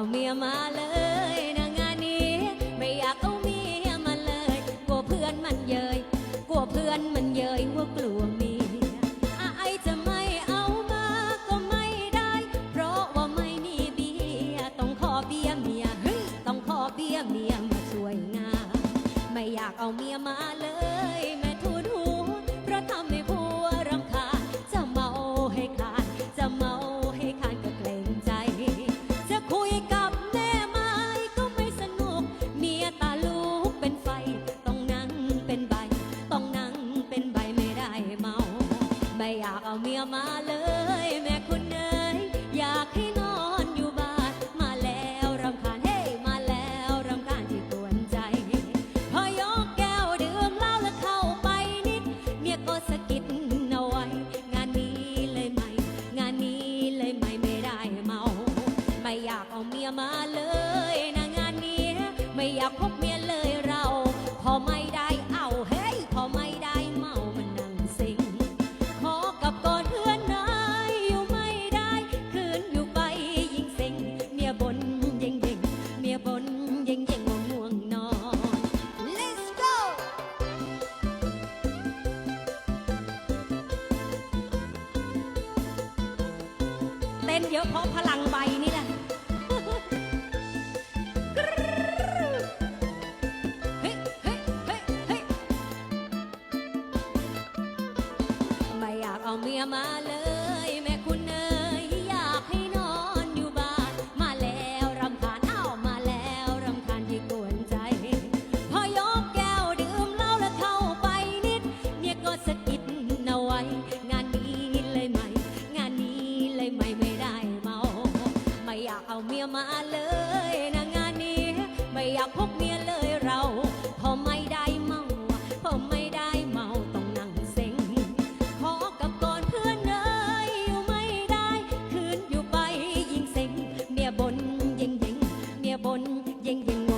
เอาเมียมาเลยนะงานนี้ ไม่อยากเอาเมียมาเลย กลัวเพื่อนมันเยยกลัวเพื่อนมันเยยว่ากลัวเมียอายจะไม่เอามาก็ไม่ได้ เพราะว่าไม่มีเบียต้องขอเบียเมียเฮ้ยต้องขอเบียเมียมาช่วยงานไม่อยากเอาเมียมาเลย อยากเอาเมียมาเลย แม่คุณเอ๋ยอยากให้นอนอยู่บ้าน มาแล้วรำคาญเฮ้มาแล้วรำคาญที่กวนใจ พอยกแก้วดื่มเหล้าแล้วเข้าไปนิด เมียก็สะกิดเอาไว้ งานนี้เลยไหมงานนี้เลยไหมไม่ได้เมา ไม่อยากเอาเมียมาเลยนะงานนี้ ไม่อยากพบเมียเลย ต้นเยอะเพราะพลังใบนี่แหละไม่อยากเอาเมียมาเลยแม่คุณเอ๋ พกเมียเลยเราพอไม่ได้เมาพอไม่ได้เมาต้องนั่งเซ็งขอกับก่อนเพื่อนเอ้ยอยู่ไม่ได้คืนอยู่ไปยิ่งเซ็งเมียบนเย็งยิงเมียบนเย็งยิง